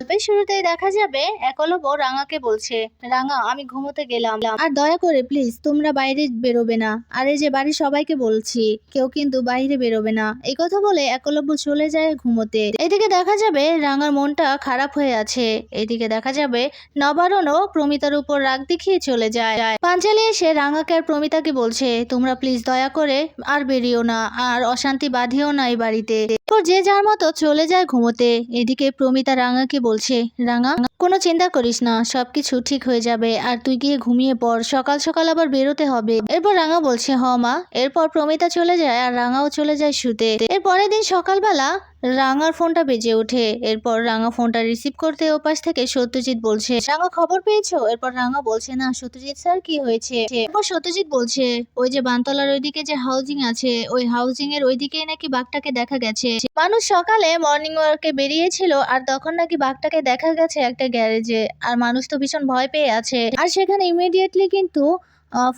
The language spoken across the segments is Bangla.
গল্পের শুরুতেই দেখা যাবে একলব্য রাঙাকে বলছে, রাঙা, আমি ঘুমোতে গেলাম। আর দয়া করে প্লিজ তোমরা বাইরে বেরোবে না। আর এই যে বাড়ির সবাইকে বলছি, কেউ কিন্তু বাইরে বেরোবে না। এই কথা বলে একলব্য চলে যায় ঘুমোতে। এদিকে দেখা যাবে রাঙার মনটা খারাপ হয়ে আছে। এদিকে দেখা যাবে নবারণও প্রমিতার উপর রাগ দেখিয়ে চলে যায়। পাঞ্চালি এসে রাঙাকে আর প্রমিতাকে বলছে, তোমরা প্লিজ দয়া করে আর বেরিও না। আর অশান্তি বাঁধিও না এই বাড়িতে। এরপর যে যার মতো চলে যায় ঘুমোতে। এদিকে প্রমিতা রাঙাকে বলছে রাঙা কোনো চিন্তা করিস না, সবকিছু ঠিক হয়ে যাবে। আর তুই গিয়ে ঘুমিয়ে পড়, সকাল সকাল আবার বেরোতে হবে। এরপর রাঙা বলছে, হ মা। এরপর প্রমিতা চলে যায় আর রাঙাও চলে যায় শুতে। এর পরের দিন সকালবেলা রাঙার ফোনটা বেজে ওঠে। এরপর রাঙা ফোনটা রিসিভ করতে ওপাশ থেকে সত্যজিৎ বলছে, রাঙা খবর পেয়েছ? এরপর রাঙা বলছে, না, সত্যজিৎ স্যার, কি হয়েছে? এরপর সত্যজিৎ বলছে, ওই যে বানতলার ওইদিকে যে হাউজিং আছে, ওই হাউজিং এর ওইদিকেই নাকি বাঘটাকে দেখা গেছে। মানুষ সকালে মর্নিং ওয়ার্কে বেরিয়েছিল আর তখন নাকি বাঘটাকে দেখা গেছে একটা গ্যারেজে আর মানুষ তো ভীষণ ভয় পেয়ে আছে। আর সেখানে ইমিডিয়েটলি কিন্তু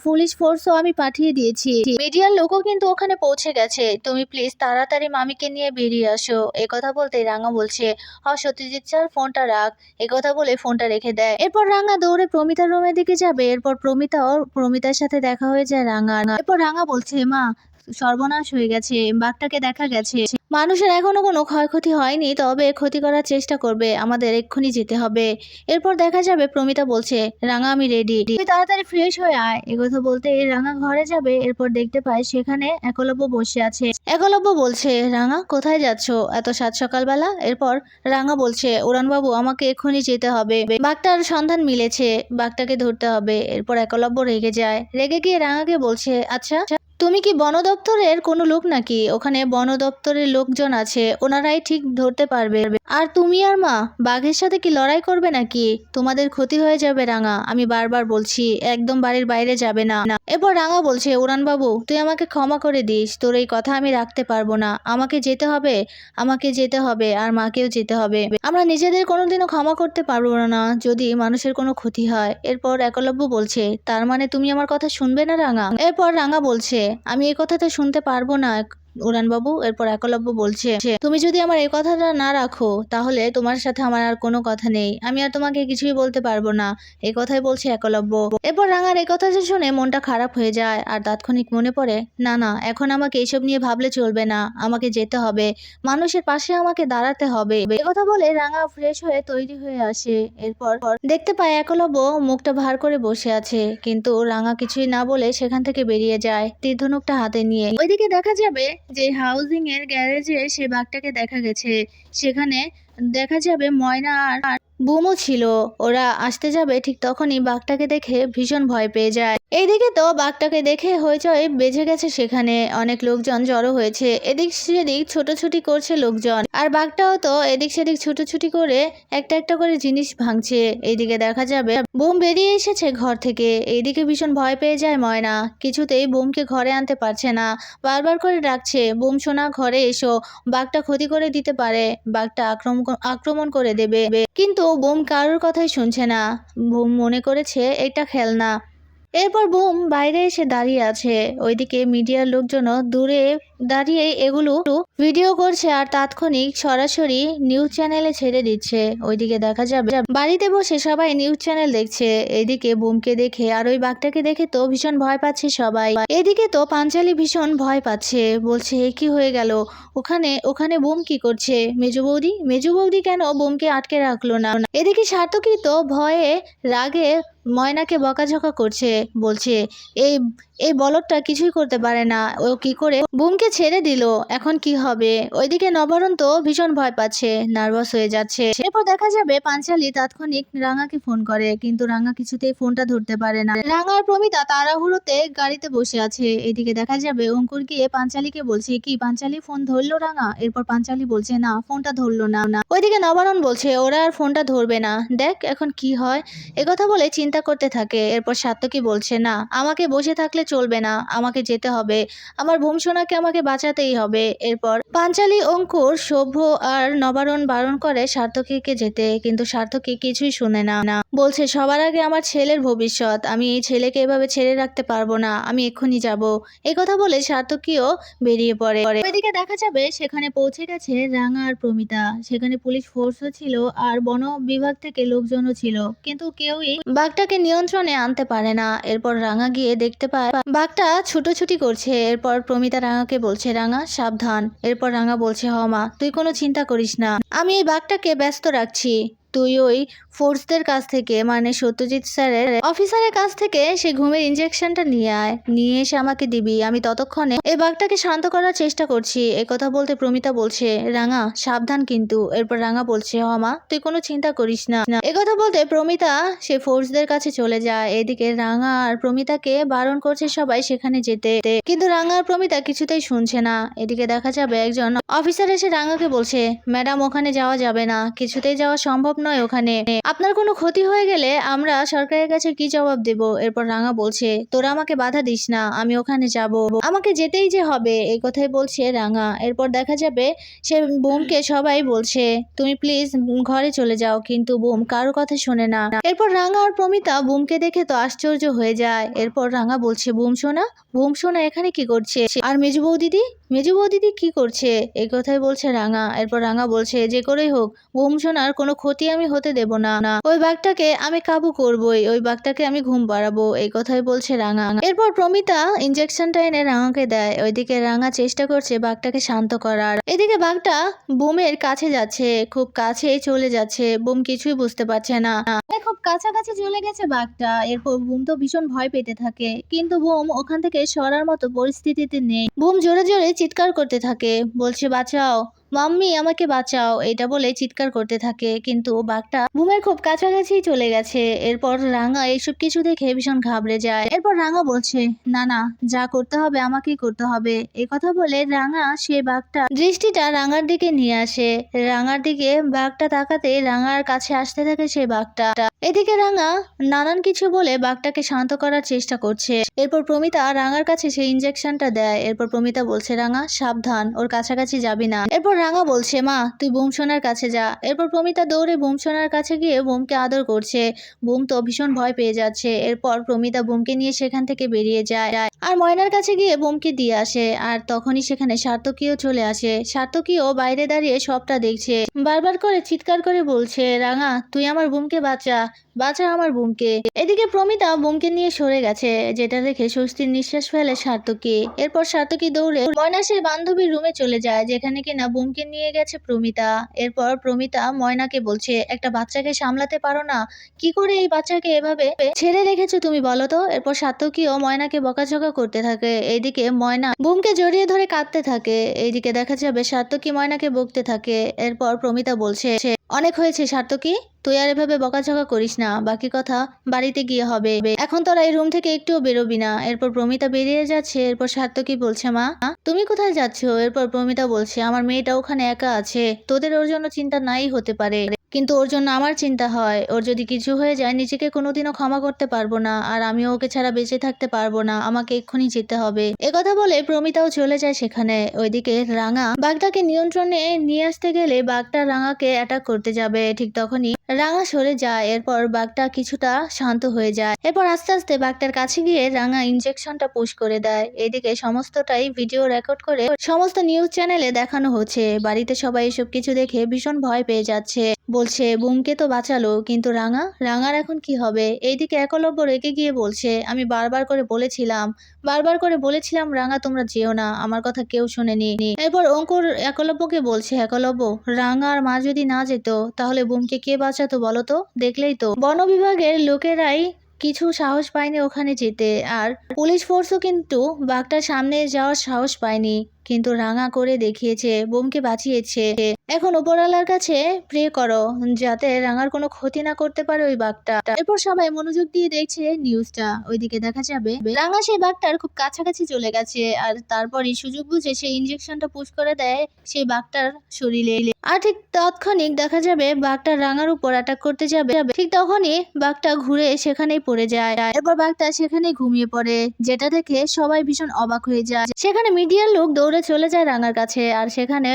পুলিশ ফোর্সও আমি পাঠিয়ে দিয়েছি। মিডিয়ার লোকও কিন্তু ওখানে পৌঁছে গেছে। তুমি প্লিজ তাড়াতাড়ি মামিকে নিয়ে বেরিয়ে আসো। কথা বলতে রাঙা বলছে হ সত্যজিৎ স্যার, ফোনটা রাখ। কথা বলে ফোনটা রেখে দেয়। এরপর রাঙা দৌড়ে প্রমিতার রুমের দিকে যাবে। এরপর প্রমিতা প্রমিতাও প্রমিতার সাথে দেখা হয়ে যায় রাঙা এরপর রাঙা বলছে, মা, সর্বনাশ হয়ে গেছে। বাঘটাকে দেখা গেছে। মানুষের এখনও কোনো ক্ষয়ক্ষতি হয়নি, তবে ক্ষতি করার চেষ্টা করবে, আমাদের এক্ষুনি যেতে হবে। এরপর দেখা যাবে, প্রমিতা বলছে, রাঙা, আমি রেডি তুই তাড়াতাড়ি ফ্রেশ হয়ে আয়। এগোথা বলতে রাঙা ঘরে যাবে, এরপর দেখতে পায় সেখানে একলব্য বসে আছে। একলব্য বলছে, রাঙা, কোথায় যাচ্ছ? এত সাত সকালবেলা? এরপর রাঙা বলছে উড়ানবাবু আমাকে এক্ষুনি যেতে হবে। বাঘটার সন্ধান মিলেছে, বাঘটাকে ধরতে হবে। এরপর একলব্য রেগে যায়। রেগে গিয়ে রাঙাকে বলছে আচ্ছা তুমি কি বন দপ্তরের কোনো লোক নাকি? ওখানে বন দপ্তরের লোকজন আছে, ওনারাই ঠিক ধরতে পারবে। আর তুমি আর মা, বাঘের সাথে কি লড়াই করবে নাকি? তোমাদের ক্ষতি হয়ে যাবে, রাঙা। আমি বারবার বলছি, একদম বাড়ির বাইরে যাবে না। এরপর রাঙা বলছে উড়ান বাবু তুই আমাকে ক্ষমা করে দিস। তোর এই কথা আমি রাখতে পারব না। আমাকে যেতে হবে, আমাকে যেতে হবে, আর মাকেও যেতে হবে। আমরা নিজেদের কোনোদিনও ক্ষমা করতে পারব না, যদি মানুষের কোনো ক্ষতি হয়। এরপর একলব্য বলছে, তার মানে তুমি আমার কথা শুনবে না, রাঙা? এরপর রাঙা বলছে, আমি এই কথাটা শুনতে পারব না। উড়ানবাবু, এরপর একলব্য বলছে, তুমি যদি আমার এই কথাটা না রাখো, তাহলে তোমার সাথে আমার আর কোনো কথা নেই। আমি আর তোমাকে কিছুই বলতে পারব না। এই কথাই বলছে একলব্য। এরপর রাঙার এই কথাটা শুনে মনটা খারাপ হয়ে যায় আর তাৎক্ষণিক মনে পড়ে, না না, এখন আমাকে এইসব নিয়ে ভাবলে চলবে না। আমাকে যেতে হবে। মানুষের পাশে আমাকে দাঁড়াতে হবে। এ কথা বলে রাঙা ফ্রেশ হয়ে তৈরি হয়ে আসে। এরপর দেখতে পায় একলব্য মুখটা ভার করে বসে আছে, কিন্তু রাঙা কিছুই না বলে সেখান থেকে বেরিয়ে যায় তীর্ধনুকটা হাতে নিয়ে। ওইদিকে দেখা যাবে যে হাউজিং এর গ্যারেজ গ্যারেজে সে বাঘটাকে দেখা গেছে। সেখানে দেখা যাবে ময়না আর বুমও ছিল। ওরা আসতে যাবে ঠিক তখনই বাঘটাকে দেখে ভীষণ ভয় পেয়ে যায়। এইদিকে তো বাঘটাকে দেখে হইচই বেজে গেছে সেখানে। অনেক লোকজন জড়ো হয়েছে। এদিক সেদিক ছোটাছুটি করছে লোকজন। আর বাঘটাও তো এদিক সেদিক ছুটোছুটি করে একটা একটা করে জিনিস ভাঙছে। এইদিকে দেখা যাবে বোম বেরিয়ে এসেছে ঘর থেকে। এইদিকে ভীষণ ভয় পেয়ে যায় ময়না। কিছুতেই বোমকে ঘরে আনতে পারছে না। বারবার করে ডাকছে, বোম, সোনা, ঘরে এসো। বাঘটা ক্ষতি করে দিতে পারে। বাঘটা আক্রমণ আক্রমণ করে দেবে। কিন্তু বোম কারোর কথাই শুনছে না। বোম মনে করেছে এটা খেলনা। এরপর বুম বাইরে এসে দাঁড়িয়ে আছে। ওইদিকে মিডিয়ার লোকজনও দূরে দাঁড়িয়ে এগুলো ভিডিও করছে আর তাৎক্ষণিক সরাসরি নিউজ চ্যানেলে ছেড়ে দিচ্ছে। ওইদিকে দেখা যাবে বাড়িতে বসে সবাই নিউজ চ্যানেল দেখছে। এদিকে বুমকে দেখে আর ওই বাঘটাকে দেখে তো ভীষণ ভয় পাচ্ছে সবাই। এদিকে তো পাঞ্চালি ভীষণ ভয় পাচ্ছে। বলছে কি হয়ে গেল? ওখানে ওখানে বুম কি করছে? মেজু বৌদি? মেজু বৌদি কেন বুমকে আটকে রাখল না? এদিকে সার্থকী তো ভয়ে রাগে ময়নাকে বকাঝকা করছে বলছে এই এই বলদটা কিছুই করতে পারে না। ও কি করে? বুমকে ছেড়ে দিল। এখন কি হবে? ওইদিকে নবরণ তো ভীষণ ভয় পাচ্ছে। নার্ভাস হয়ে যাচ্ছে। এরপর দেখা যাবে পাঞ্চালি তাৎক্ষণিক রাঙাকে ফোন করে, কিন্তু রাঙা কিছুতেই ফোনটা ধরতে পারে না। রাঙা আর প্রমিতা তাড়াহুড়োতে গাড়িতে বসে আছে। এদিকে দেখা যাবে অঙ্কুর গিয়ে পাঞ্চালিকে বলছে, কি পাঞ্চালি ফোন ধরলো রাঙা? এরপর পাঞ্চালি বলছে, না, ফোনটা ধরলো না। না ওইদিকে নবারণ বলছে, ওরা আর ফোনটা ধরবে না। দেখ এখন কি হয়। একথা বলে চিন্তা করতে থাকে। এরপর সাত্তকী বলছে, না, আমাকে বসে থাকলে চলবে না, আমাকে যেতে হবে। আমার ভূমসোনাকে আমাকে বাঁচাতেই হবে। এরপর পাঞ্চালি, অঙ্কুর, সভ্য আর নবারণ বারণ করে সার্থকীকে যেতে, কিন্তু সার্থকী কিছুই শুনে না। না বলছে, সবার আগে আমার ছেলের ভবিষ্যৎ। আমি এই ছেলেকে এভাবে ছেড়ে রাখতে পারব না। আমি এক্ষুনি যাব। এই কথা বলে সার্থকীও বেরিয়ে পড়ে। ওইদিকে দেখা যাবে, সেখানে পৌঁছে গেছে রাঙা আর প্রমিতা। সেখানে পুলিশ ফোর্সও ছিল আর বন বিভাগ থেকে লোকজনও ছিল। কিন্তু কেউই বাঘটাকে নিয়ন্ত্রণে আনতে পারে না। এরপর রাঙা গিয়ে দেখতে পায় বাঘটা ছুটোছুটি করছে। এরপর প্রমিতা রাঙাকে বলছে, রাঙা, সাবধান। এরপর রাঙা বলছে হমা তুই কোনো চিন্তা করিস না। আমি এই বাঘটাকে ব্যস্ত রাখছি। তুই ওই ফোর্সদের কাছ থেকে মানে সত্যজিৎ স্যারের অফিসারের কাছ থেকে সেই ঘুমের ইঞ্জেকশনটা নিয়ে আয়। নিয়ে এসে আমাকে দিবি। আমি ততক্ষণে এই বাঘটাকে শান্ত করার চেষ্টা করছি। কথা বলতে প্রমিতা বলছে, রাঙা, সাবধান কিন্তু। এরপর রাঙা বলছে হমা তুই কোনো চিন্তা করিস না। কথা বলতে প্রমিতা, সে ফোর্সদের কাছে চলে যায়। এদিকে রাঙা আর প্রমিতাকে বারণ করছে সবাই সেখানে যেতে। কিন্তু রাঙা আর প্রমিতা কিছুতেই শুনছে না। এদিকে দেখা যাবে একজন অফিসার এসে রাঙাকে বলছে, ম্যাডাম, ওখানে যাওয়া যাবে না। কিছুতেই যাওয়া সম্ভব নয় ওখানে। আপনার কোনো ক্ষতি হয়ে গেলে আমরা সরকারের কাছে কি জবাব দেব? এরপর রাঙা বলছে, তোরা আমাকে বাধা দিস না, আমি ওখানে যাব। আমাকে যেতেই যে হবে, এই কথাই বলছে রাঙা। এরপর দেখা যাবে সে বোমকে সবাই বলছে, তুমি প্লিজ ঘরে চলে যাও, কিন্তু বোম কারও কথা শোনে না। এরপর রাঙা আর প্রমিতা বুমকে দেখে তো আশ্চর্য হয়ে যায়। এরপর রাঙা বলছে, বুম সোনা বুম সোনা এখানে কি করছে? আর মেজু বৌদিদি মেজু বৌদিদি কি করছে? এই কথাই বলছে রাঙা। এরপর রাঙা বলছে, যে করেই হোক বুম সোনার কোনো ক্ষতি আমি হতে দেব না। না ওই বাঘটাকে আমি কাবু করবই, ওই বাঘটাকে আমি ঘুম পাড়াবো, এই কথাই বলছে রাঙা। এরপর প্রমিতা ইঞ্জেকশনটা এনে রাঙাকে দেয়। ওইদিকে রাঙা চেষ্টা করছে বাঘটাকে শান্ত করার। এদিকে বাঘটা বুমের কাছে যাচ্ছে, খুব কাছেই চলে যাচ্ছে। বুম কিছুই বুঝতে পারছে না। খুব কাছাকাছি চলে গেছে বাঘটা। এরপর বুম তো ভীষণ ভয় পেতে থাকে। কিন্তু বুম ওখান থেকে সরার মতো পরিস্থিতিতে নেই। বুম জোরে জোরে চিৎকার করতে থাকে। বলছে বাঁচাও। মাম্মি, আমাকে বাঁচাও। এটা বলে চিৎকার করতে থাকে, কিন্তু বাঘটা বুমের খুব কাছাকাছি চলে গেছে। এরপর রাঙা এইসব কিছু দেখে ভীষণ ঘাবড়ে যায়। এরপর রাঙা বলছে, না না, যা করতে হবে আমাকেই করতে হবে। এই কথা বলে রাঙা সে বাঘটা দৃষ্টিটা রাঙার দিকে নিয়ে আসে। রাঙার দিকে বাঘটা তাকাতে রাঙার কাছে আসতে থাকে সে বাঘটা। এদিকে রাঙা নানান কিছু বলে বাঘটাকে শান্ত করার চেষ্টা করছে। এরপর প্রমিতা রাঙার কাছে সেই ইঞ্জেকশনটা দেয়। এরপর প্রমিতা বলছে, রাঙা, সাবধান, ওর কাছাকাছি যাবি না। এরপর রাঙা বলছে, মা, তুই বুমসোনার কাছে যা। এরপর প্রমিতা দৌড়ে বুমসোনার কাছে গিয়ে বুমকে আদর করছে। বুম তো ভীষণ ভয় পেয়ে যাচ্ছে। এরপর প্রমিতা বুমকে নিয়ে সেখান থেকে বেরিয়ে যায়। আর ময়নার কাছে গিয়ে বুমকে দিয়ে আসে। আর তখনই সেখানে সার্থকীয় চলে আসে। সার্থকীয় বাইরে দাঁড়িয়ে সবটা দেখছে। বারবার করে চিৎকার করে বলছে, রাঙা, তুই আমার বুমকে বাঁচা। বাঁচা আমার বুমকে। এদিকে প্রমিতা বুমকে নিয়ে সরে গেছে, যেটা দেখে স্বস্তির নিঃশ্বাস ফেলে সার্থকী। এরপর সার্থকী দৌড়ে ময়না সে বান্ধবীর রুমে চলে যায়, যেখানে কিনা বুমকে নিয়ে গেছে প্রমিতা। এরপর প্রমিতা ময়নাকে বলছে, একটা বাচ্চাকে সামলাতে পারো না। কি করে এই বাচ্চাকে এভাবে ছেড়ে রেখেছো তুমি বলো তো? এরপর সাতকীয় ময়নাকে বকাঝকা করতে থাকে। এইদিকে ময়না বুমকে জড়িয়ে ধরে কাঁদতে থাকে। এইদিকে দেখা যাবে সাতকী ময়নাকে বকতে থাকে। এরপর প্রমিতা বলছে, অনেক হয়েছে সার্থকী তুই আর এভাবে বকাঝকা করিস না, বাকি কথা বাড়িতে গিয়ে হবে। এখন তোরা এই রুম থেকে একটুও বেরোবি না। এরপর প্রমিতা বেরিয়ে যাচ্ছে, এরপর সার্থকী বলছে, মা, তুমি কোথায় যাচ্ছ? এরপর প্রমিতা বলছে, আমার মেয়েটা ওখানে একা আছে। তোদের ওর জন্য চিন্তা নাই হতে পারে। কিন্তু ওর জন্য আমার চিন্তা হয়। ওর যদি কিছু হয়ে যায়, নিজেকে কোনোদিনও ক্ষমা করতে পারব না। আর আমিও ওকে ছাড়া বেঁচে থাকতে পারব না। আমাকে এক্ষুনি যেতে হবে। কথা বলে প্রমিতাও চলে যায় সেখানে। ওইদিকে রাঙা বাঘটাকে নিয়ন্ত্রণে নিয়ে আসতে গেলে বাঘটা রাঙাকে অ্যাটাক করতে যাবে। ঠিক তখনই রাঙা সরে যায়, এরপর বাঘটা কিছুটা শান্ত হয়ে যায়। এরপর আস্তে আস্তে বাঘটার কাছে গিয়ে রাঙা ইনজেকশনটা পুশ করে দেয়। এদিকে সমস্তটাই ভিডিও রেকর্ড করে সমস্ত নিউজ চ্যানেলে দেখানো হচ্ছে। বাড়িতে সবাই এসব কিছু দেখে ভীষণ ভয় পেয়ে যাচ্ছে। বলছে বুমকে তো বাঁচালো, কিন্তু রাঙা? রাঙার এখন কি হবে? এইদিকে একলব্য রেগে গিয়ে বলছে, আমি বারবার করে বলেছিলাম, বারবার করে বলেছিলাম, রাঙা, তোমরা যেও না, আমার কথা কেউ শোনেনি। এরপর অঙ্কুর একলব্যকে বলছে, একলব্য রাঙা আর মা যদি না যেত, তাহলে বুমকে কে বাঁচাতো বলো তো, দেখলেই তো। বন বিভাগের লোকেরাই কিছু সাহস পায়নি ওখানে যেতে, আর পুলিশ ফোর্সও কিন্তু বাঘটার সামনে যাওয়ার সাহস পায়নি। কিন্তু রাঙা করে দেখিয়েছে, বোমকে বাঁচিয়েছে। এখন উপরওয়ালার কাছে প্রে করো, যাতে রাঙার কোনো ক্ষতি না করতে পারে ওই বাঘটা। এরপর সবাই মনোযোগ দিয়ে দেখছে নিউজটা ওইদিকে দেখা যাবে, রাঙা সেই বাঘটার খুব কাছাকাছি চলে গেছে আর তারপরই সুযোগ বুঝে সেই ইঞ্জেকশনটা পুশ করে দেয় সেই বাঘটার শরীরে। আর ঠিক তৎক্ষণিক দেখা যাবে বাঘটা রাঙার উপর অ্যাটাক করতে যাবে। ঠিক তখনই বাঘটা ঘুরে সেখানেই পড়ে যায়। এরপর বাঘটা সেখানেই ঘুমিয়ে পড়ে, যেটা দেখে সবাই ভীষণ অবাক হয়ে যায়। সেখানে মিডিয়ার লোক দৌড়ে চলে যায় রাঙার কাছে আর সেখানে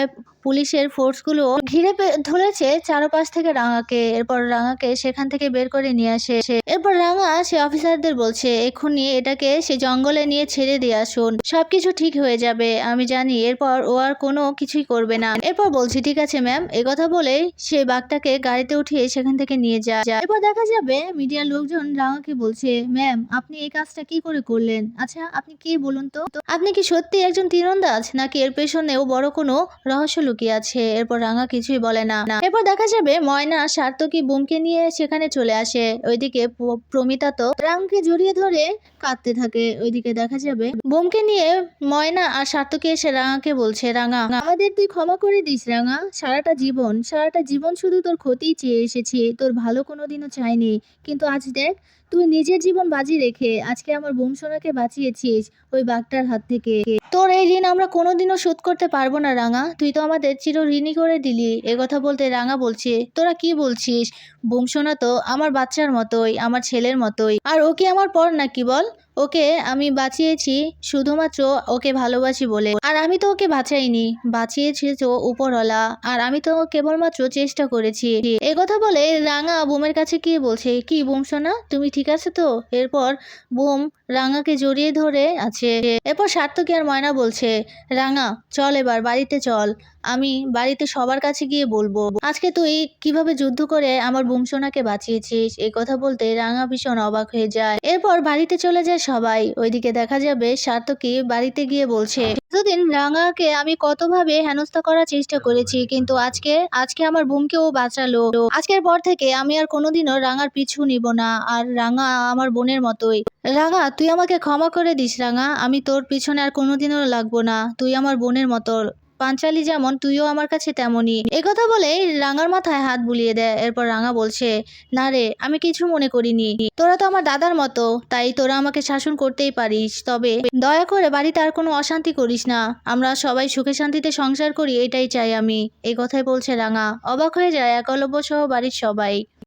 পুলিশের ফোর্সগুলো ঘিরে ধরেছে চারপাশ থেকে রাঙাকে। এরপর রাঙাকে সেখান থেকে বের করে নিয়ে আসে এরপর রাঙা সে অফিসারদের বলছে, এক্ষুনি এটাকে সে জঙ্গলে নিয়ে ছেড়ে দিয়ে আসুন। সবকিছু ঠিক হয়ে যাবে, আমি জানি। এরপর ও আর কোনো কিছুই করবে না। এরপর বলছি, ঠিক আছে, ম্যাম। কথা বলে সে বাঘটাকে গাড়িতে উঠিয়ে সেখান থেকে নিয়ে যায়। এরপর দেখা যাবে মিডিয়ার লোকজন রাঙাকে বলছে, ম্যাম, আপনি এই কাজটা কি করে করলেন? আচ্ছা আপনি কি বলুন তো? তো আপনি কি সত্যি একজন তীরন্দাজ? নাকি এর পেছনেও বড় কোনো রহস্য লুকিয়ে আছে। এরপর রাঙা কিছুই বলে না। এরপর দেখা যাবে ময়না সার্থকী বুমকে নিয়ে সেখানে চলে আসে। ওইদিকে প্রমিতা তো রাঙকে জড়িয়ে ধরে কাঁদতে থাকে। ওইদিকে দেখা যাবে বোমকে নিয়ে ময়না আর সার্থকী এসে রাঙাকে বলছে, রাঙা, আমাদের তুই ক্ষমা করে দিস, রাঙা। সারাটা জীবন সারাটা জীবন শুধু তোর ক্ষতিই চেয়ে এসেছি। তোর ভালো কোনোদিনও চাইনি। কিন্তু আজ দেখ, তুই নিজের জীবন বাজি রেখে আজকে আমার বোমসোনাকে বাঁচিয়েছিস ওই বাঘটার হাত থেকে। তোর এই ঋণ আমরা কোনোদিনও শোধ করতে পারব না, রাঙা। তুই তো আমাদের চির ঋণী করে দিলি। কথা বলতে রাঙা বলছে, তোরা কি বলছিস? বোমসোনা তো আমার বাচ্চার মতোই, আমার ছেলের মতোই। আর ও কি আমার পর নাকি বল? ওকে আমি বাঁচিয়েছি, শুধুমাত্র ওকে ভালোবাসি বলে। আর আমি তো ওকে বাঁচাইনি। বাঁচিয়েছি তো উপরওয়ালা। আর আমি তো কেবলমাত্র চেষ্টা করেছি। এ কথা বলে রাঙা বোমের কাছে গিয়ে বলছে, কি বোম সোনা? তুমি ঠিক আছে তো? এরপর বোম রাঙাকে জড়িয়ে ধরে আছে। এরপর সার্থকী আর ময়না বলছে, রাঙা, চল এবার, বাড়িতে চল। আমি বাড়িতে সবার কাছে গিয়ে বলব। আজকে তুই কীভাবে যুদ্ধ করে আমার বোমসোনাকে বাঁচিয়েছিস? এই কথা বলতে রাঙা ভীষণ অবাক হয়ে যায়। এরপর বাড়িতে চলে যায় সবাই। ওইদিকে দেখা যাবে সার্থকী বাড়িতে গিয়ে বলছে, এতদিন রাঙাকে আমি কতভাবে হেনস্থা করার চেষ্টা করেছি, কিন্তু আজকে আজকে আমার বোমকে ও বাঁচালো। আজকের পর থেকে আমি আর কোনোদিনও রাঙার পিছু নিব না, আর রাঙা আমার বোনের মতোই। রাঙা, তুই আমাকে ক্ষমা করে দিস, রাঙা। আমি তোর পিছনে আর কোনোদিনও লাগবো না। তুই আমার বোনের মতো পাঞ্চালি যেমন, তুইও আমার কাছে তেমনই। কথা বলে রাঙার মাথায় হাত বুলিয়ে দেয়। এরপর রাঙা বলছে, না রে, আমি কিছু মনে করিনি। তোরা তো আমার দাদার মতো, তাই তোরা আমাকে শাসন করতেই পারিস। তবে দয়া করে বাড়িতে আর কোনো অশান্তি করিস না। আমরা সবাই সুখে শান্তিতে সংসার করি, এটাই চাই আমি। এই কথাই বলছে রাঙা। অবাক হয়ে যায় একলব্য সহ বাড়ির সবাই।